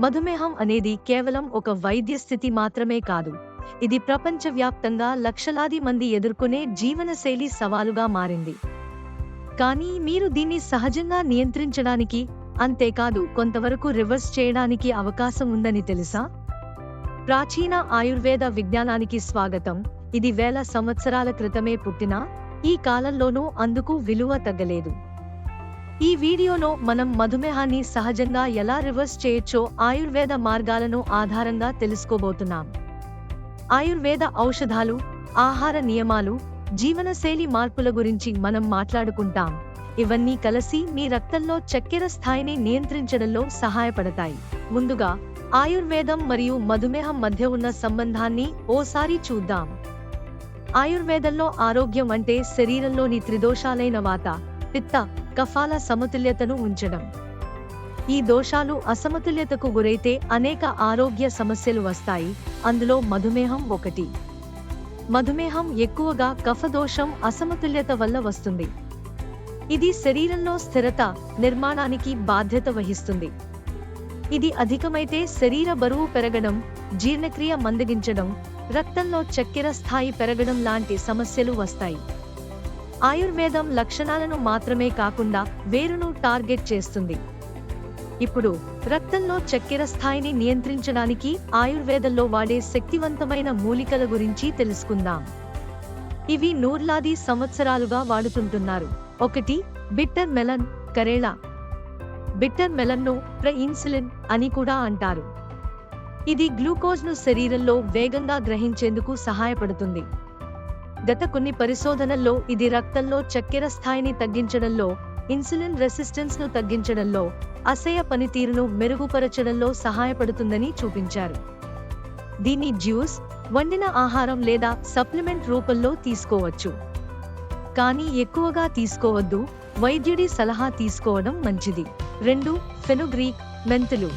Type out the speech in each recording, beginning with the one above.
మధుమేహం అనేది కేవలం ఒక వైద్య స్థితి మాత్రమే కాదు. ఇది ప్రపంచవ్యాప్తంగా లక్షలాది మంది ఎదుర్కొనే జీవనశైలి సవాలుగా మారింది. కానీ మీరు దీన్ని సహజంగా నియంత్రించడానికి అంతేకాదు కొంతవరకు రివర్స్ చేయడానికి అవకాశం ఉందని తెలుసా? ప్రాచీన ఆయుర్వేద విజ్ఞానానికి స్వాగతం. ఇది వేల సంవత్సరాల క్రితమే పుట్టినా ఈ కాలంలోనూ అందుకు విలువ తగ్గలేదు. ఈ వీడియోలో మనం మధుమేహాన్ని సహజంగా ఎలా రివర్స్ చేయొచ్చో ఆయుర్వేద మార్గాలను ఆధారంగా తెలుసుకోబోతున్నాం. ఆయుర్వేద ఔషధాలు ఆహార నియమాలు జీవనశైలి మార్పుల గురించి మనం మాట్లాడుకుంటాం. ఇవన్నీ కలిసి మీ రక్తంలో చక్కెర స్థాయిని నియంత్రించడంలో సహాయపడతాయి. ముందుగా ఆయుర్వేదం మరియు మధుమేహం మధ్య ఉన్న సంబంధాన్ని ఓసారి చూద్దాం. ఆయుర్వేదంలో ఆరోగ్యం అంటే శరీరంలోని త్రిదోషాలైన వాత పిత్త కఫాల సమతుల్యతను ఉంచడం. ఈ దోషాలు అసమతుల్యతకు గురైతే అనేక ఆరోగ్య సమస్యలు వస్తాయి. అందులో మధుమేహం ఒకటి. మధుమేహం ఎక్కువగా కఫదోషం అసమతుల్యత వల్ల వస్తుంది. ఇది శరీరంలో స్థిరత నిర్మాణానికి బాధ్యత వహిస్తుంది. ఇది అధికమైతే శరీర బరువు పెరగడం జీర్ణక్రియ మందగించడం రక్తంలో చక్కెర స్థాయి పెరగడం లాంటి సమస్యలు వస్తాయి. ఆయుర్వేదం లక్షణాలను మాత్రమే కాకుండా వేరును టార్గెట్ చేస్తుంది. ఇప్పుడు రక్తంలో చక్కెర స్థాయిని నియంత్రించడానికి ఆయుర్వేదంలో వాడే శక్తివంతమైన మూలికల గురించి తెలుసుకుందాం. ఇవి నూర్లాది సంవత్సరాలుగా వాడుతుంటున్నారు. ఒకటి బిట్టర్ మెలన్ కరేళ. బిట్టర్ మెలన్ను ప్ర ఇన్సులిన్ అని కూడా అంటారు. ఇది గ్లూకోజ్ను శరీరంలో వేగంగా గ్రహించేందుకు సహాయపడుతుంది. గత కొన్ని పరిశోధనల్లో ఇది రక్తంలో చక్కెర స్థాయిని తగ్గించడంలో ఇన్సులిన్ రెసిస్టెన్స్ను తగ్గించడంలో అసహ్య పనితీరును మెరుగుపరచడంలో సహాయపడుతుందని చూపించారు. దీన్ని జ్యూస్ వండిన ఆహారం లేదా సప్లిమెంట్ రూపంలో తీసుకోవచ్చు. కానీ ఎక్కువగా తీసుకోవద్దు వైద్యుడి సలహా తీసుకోవడం మంచిది. రెండు ఫెనుగ్రీక్ మెంతులు.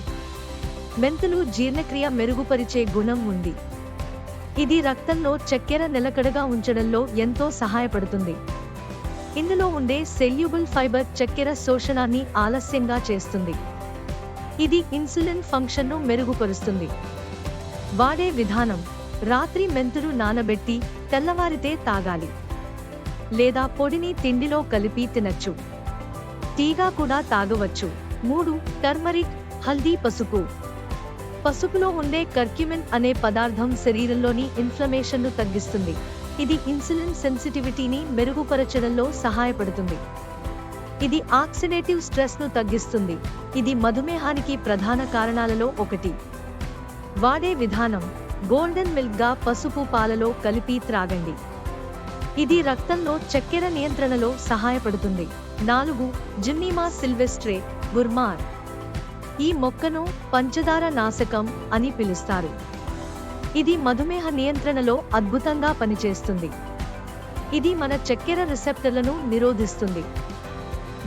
మెంతులు జీర్ణక్రియ మెరుగుపరిచే గుణం ఉంది. ఇది రక్తంలో చక్కెర నిలకడగా ఉంచడంలో ఎంతో సహాయపడుతుంది. ఇందులో ఉండే సెల్యుబుల్ ఫైబర్ చక్కెర శోషణాన్ని ఆలస్యంగా చేస్తుంది. ఇది ఇన్సులిన్ ఫంక్షన్ను మెరుగుపరుస్తుంది. వాడే విధానం రాత్రి మెంతులు నానబెట్టి తెల్లవారితే తాగాలి. లేదా పొడిని తిండిలో కలిపి తినచ్చు. టీగా కూడా తాగవచ్చు. మూడు టర్మరిక్ హల్దీ పసుపు. పసుపులో ఉండే కర్క్యుమిన్ అనే పదార్థం శరీరంలోని ఇన్ఫ్లమేషన్ను తగ్గిస్తుంది. ఇది ఇన్సులిన్ సెన్సిటివిటీని మెరుగుపరచడంలో సహాయపడుతుంది. ఇది ఆక్సిడేటివ్ స్ట్రెస్ను తగ్గిస్తుంది. ఇది మధుమేహానికి ప్రధాన కారణాలలో ఒకటి. వాడే విధానం గోల్డెన్ మిల్క్గా పసుపు పాలలో కలిపి త్రాగండి. ఇది రక్తంలో చక్కెర నియంత్రణలో సహాయపడుతుంది. నాలుగు జిమ్నీమా సిల్వెస్ట్రే గుర్మార్. ఈ మొక్కను పంచదార నాశకం అని పిలుస్తారు. ఇది మధుమేహ నియంత్రణలో అద్భుతంగా పనిచేస్తుంది. ఇది మన చక్కెర రిసెప్టర్లను నిరోధిస్తుంది.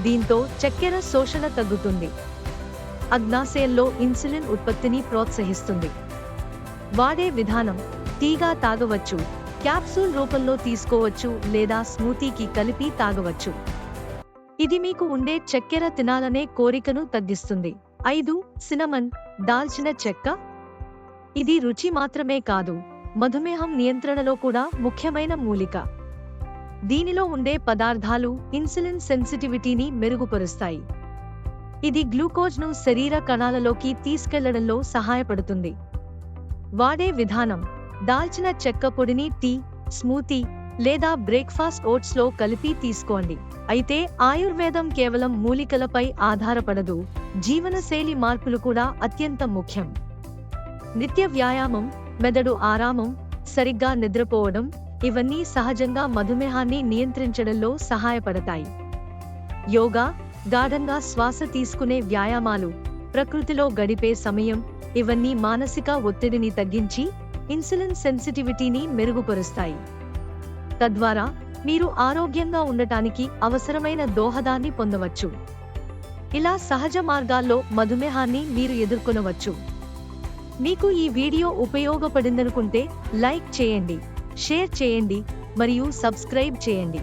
దీంతో చక్కెర శోషణ తగ్గుతుంది. అగ్నాశయంలో ఇన్సులిన్ ఉత్పత్తిని ప్రోత్సహిస్తుంది. వాడే విధానం టీగా తాగవచ్చు క్యాప్సూల్ రూపంలో తీసుకోవచ్చు లేదా స్మూతీకి కలిపి తాగవచ్చు. ఇది మీకు ఉండే చక్కెర తినాలనే కోరికను తగ్గిస్తుంది. ఐదు సినమన్ దాల్చిన చెక్క? ఇది రుచి మాత్రమే కాదు మధుమేహం నియంత్రణలో కూడా ముఖ్యమైన మూలిక. దీనిలో ఉండే పదార్థాలు ఇన్సులిన్ సెన్సిటివిటీని మెరుగుపరుస్తాయి. ఇది గ్లూకోజ్ను శరీర కణాలలోకి తీసుకెళ్ళడంలో సహాయపడుతుంది. వాడే విధానం దాల్చిన చెక్క పొడిని టీ స్మూతీ లేదా బ్రేక్ఫాస్ట్ ఓట్స్లో కలిపి తీసుకోండి. అయితే ఆయుర్వేదం కేవలం మూలికలపై ఆధారపడదు. జీవనశైలి మార్పులు కూడా అత్యంత ముఖ్యం. నిత్య వ్యాయామం మెదడు ఆరామం సరిగ్గా నిద్రపోవడం ఇవన్నీ సహజంగా మధుమేహాన్ని నియంత్రించడంలో సహాయపడతాయి. యోగా గాఢంగా శ్వాస తీసుకునే వ్యాయామాలు ప్రకృతిలో గడిపే సమయం ఇవన్నీ మానసిక ఒత్తిడిని తగ్గించి ఇన్సులిన్ సెన్సిటివిటీని మెరుగుపరుస్తాయి. తద్వారా మీరు ఆరోగ్యంగా ఉండటానికి అవసరమైన దోహదాన్ని పొందవచ్చు. ఇలా సహజ మార్గాల్లో మధుమేహాన్ని మీరు ఎదుర్కొనవచ్చు. మీకు ఈ వీడియో ఉపయోగపడిందనుకుంటే లైక్ చేయండి షేర్ చేయండి మరియు సబ్స్క్రైబ్ చేయండి.